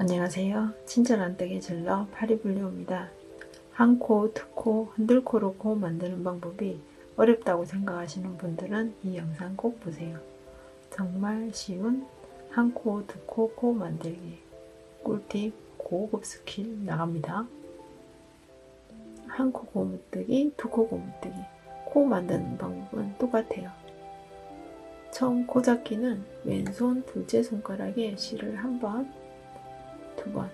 안녕하세요. 친절한 떼기 질러 파리불려입니다. 한 코, 두 코, 흔들코로 코 만드는 방법이 어렵다고 생각하시는 분들은 이 영상 꼭 보세요. 정말 쉬운 한 코, 두 코, 코 만들기 꿀팁 고급 스킬 나갑니다. 한 코 고무뜨기, 두 코 고무뜨기 코 만드는 방법은 똑같아요. 처음 코 잡기는 왼손 둘째 손가락에 실을 한번 두 번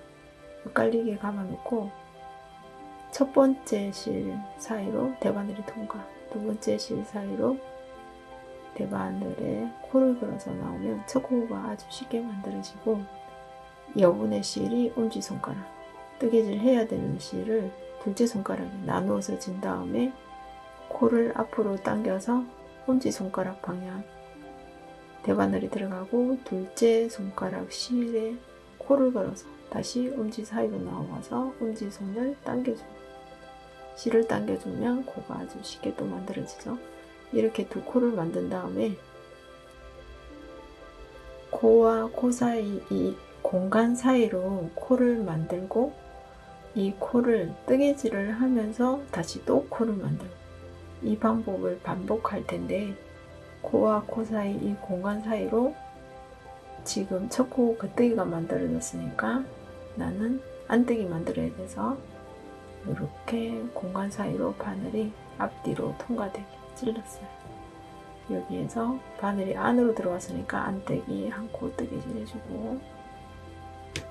엇갈리게 감아놓고 첫 번째 실 사이로 대바늘이 통과 두 번째 실 사이로 대바늘에 코를 그어서 나오면 첫 코가 아주 쉽게 만들어지고 여분의 실이 엄지손가락 뜨개질 해야 되는 실을 둘째 손가락에 나누어서 진 다음에 코를 앞으로 당겨서 엄지손가락 방향 대바늘이 들어가고 둘째 손가락 실에 코를 걸어서 다시 엄지 사이로 나와서 엄지 손을 당겨줘. 실을 당겨주면 코가 아주 쉽게 또 만들어지죠. 이렇게 두 코를 만든 다음에 코와 코 사이 이 공간 사이로 코를 만들고 이 코를 뜨개질을 하면서 다시 또 코를 만들고 이 방법을 반복할 텐데 코와 코 사이 이 공간 사이로 지금 첫코 겉뜨기가 만들어졌으니까 나는 안뜨기 만들어야 돼서 이렇게 공간 사이로 바늘이 앞뒤로 통과되게 찔렀어요. 여기에서 바늘이 안으로 들어왔으니까 안뜨기 한 코 뜨개질 해주고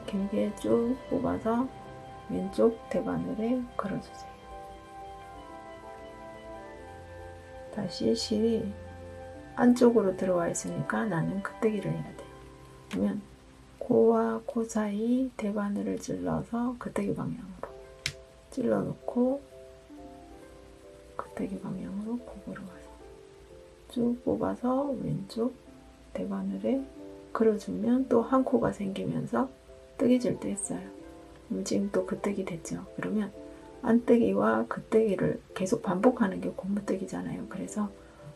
길게 쭉 뽑아서 왼쪽 대바늘에 걸어주세요. 다시 실이 안쪽으로 들어와 있으니까 나는 겉뜨기를 해야 돼. 그러면 코와 코 사이 대바늘을 찔러서 겉뜨기 방향으로 찔러 놓고 겉뜨기 방향으로 코으로 가서 쭉 뽑아서 왼쪽 대바늘에 걸어주면 또 한 코가 생기면서 뜨개질 도 했어요. 그럼 지금 또 겉뜨기 됐죠. 그러면 안뜨기와 겉뜨기를 계속 반복하는 게 고무뜨기잖아요. 그래서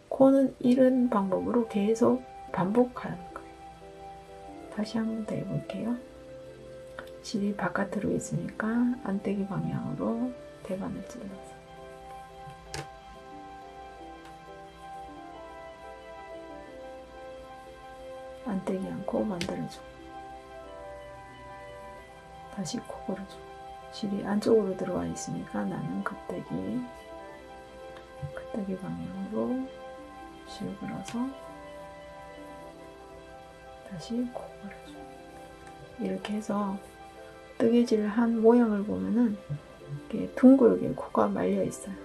코는 이런 방법으로 계속 반복하는. 다시 한 번 더 해볼게요. 실이 바깥으로 있으니까 안뜨기 방향으로 대반을 찔러서 안뜨기 않고 만들어줘. 다시 코 걸어줘. 실이 안쪽으로 들어와 있으니까 나는 겉뜨기 겉뜨기 방향으로 실 걸어서 다시 코 걸어줘. 이렇게 해서 뜨개질을 한 모양을 보면은 이렇게 둥글게 코가 말려 있어요.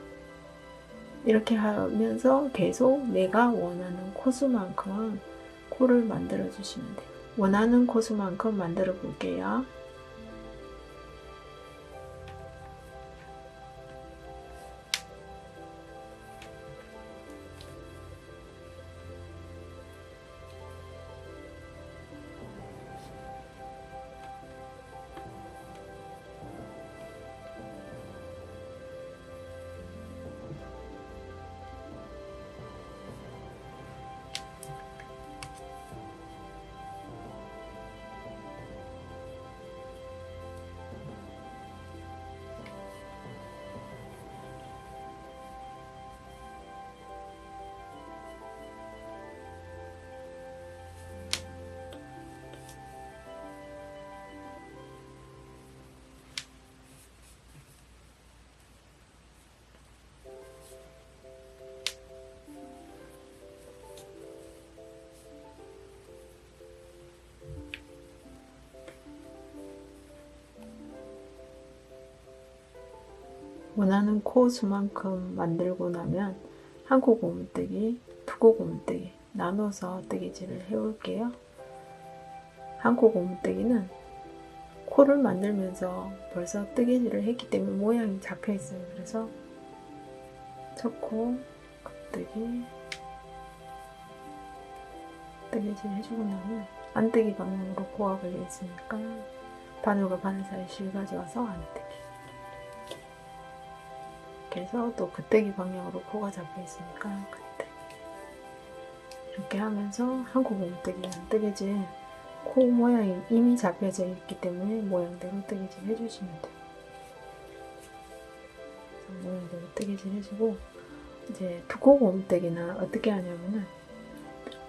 이렇게 하면서 계속 내가 원하는 코수만큼 코를 만들어 주시면 돼요. 원하는 코수만큼 만들어 볼게요. 원하는 코 수만큼 만들고 나면 한 코 고무뜨기, 두 코 고무뜨기 나눠서 뜨개질을 해볼게요. 한 코 고무뜨기는 코를 만들면서 벌써 뜨개질을 했기 때문에 모양이 잡혀 있어요. 그래서 첫코 겉뜨기 뜨개질 해주고 나면 안뜨기 방향으로 코가 걸려 있으니까 바늘과 바늘 사이 실 가져와서 안뜨기 해서 또 겉대기 방향으로 코가 잡혀 있으니까 겉대 이렇게 하면서 한코 고무뜨기 뜨개질 코 모양이 이미 잡혀져 있기 때문에 모양대로 뜨개질 해주시면 돼요. 모양대로 뜨개질 해주고 이제 두꺼운 곰뜨기는 어떻게 하냐면은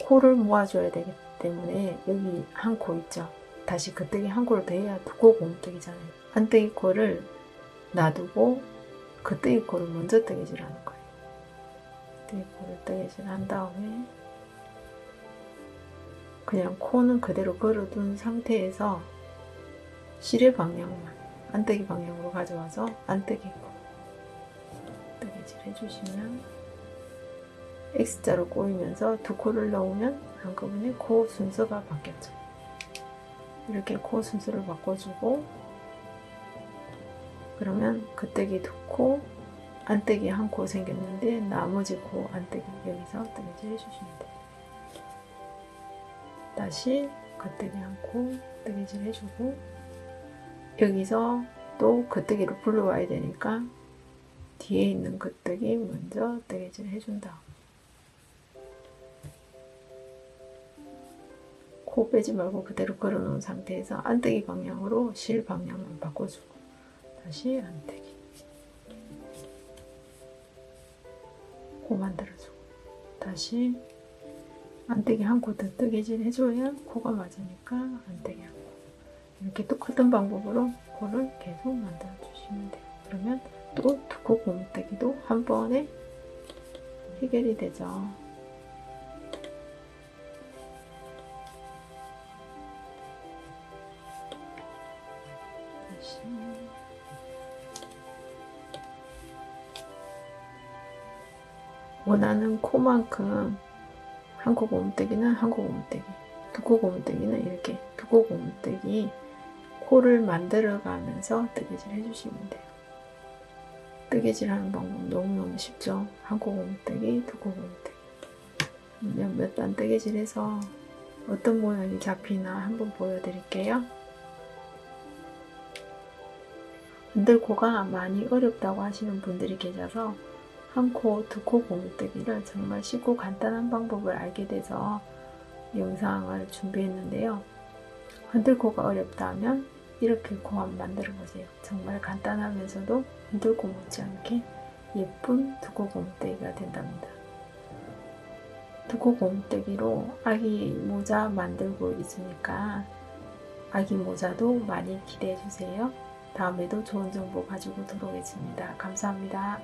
코를 모아줘야 되기 때문에 여기 한 코 있죠. 다시 겉뜨기 한 코를 더 해야 두꺼운 곰뜨기잖아요. 한뜨기 코를 놔두고 겉뜨기 코를 먼저 뜨개질하는 거예요. 겉뜨기 코를 뜨개질 한 다음에 그냥 코는 그대로 걸어둔 상태에서 실의 방향만 안뜨기 방향으로 가져와서 안뜨기 코 뜨개질 해주시면 X자로 꼬이면서 두 코를 넣으면 한꺼번에 코 순서가 바뀌었죠. 이렇게 코 순서를 바꿔주고 그러면 겉뜨기 두 코, 안뜨기 한 코 생겼는데 나머지 코 안뜨기 여기서 뜨개질 해주시면 돼요. 다시 겉뜨기 한 코 뜨개질 해주고 여기서 또 겉뜨기로 불러와야 되니까 뒤에 있는 겉뜨기 먼저 뜨개질 해준 다음 코 빼지 말고 그대로 걸어놓은 상태에서 안뜨기 방향으로 실 방향만 바꿔주고 다시 안뜨기 코 만들어주고 다시 안뜨기 한 코 더 뜨개질 해줘야 코가 맞으니까 안뜨기 한 코. 이렇게 똑같은 방법으로 코를 계속 만들어 주시면 돼요. 그러면 또 두코 곰뜨기도 한 번에 해결이 되죠 원하는 코만큼 한코 곰뜨기는 한코 곰뜨기 두코 곰뜨기는 이렇게 두코 곰뜨기 코를 만들어 가면서 뜨개질 해주시면 돼요. 뜨개질 하는 방법 너무너무 쉽죠? 한코 곰뜨기 두코 곰뜨기. 몇단 뜨개질 해서 어떤 모양이 잡히나 한번 보여드릴게요. 흔들코가 많이 어렵다고 하시는 분들이 계셔서 한 코, 두 코 고무뜨기를 정말 쉽고 간단한 방법을 알게 돼서 영상을 준비했는데요. 흔들코가 어렵다면 이렇게 코 한번 만들어 보세요. 정말 간단하면서도 흔들코 못지않게 예쁜 두코 고무뜨기가 된답니다. 두코 고무뜨기로 아기 모자 만들고 있으니까 아기 모자도 많이 기대해 주세요. 다음에도 좋은 정보 가지고 들어오겠습니다. 감사합니다.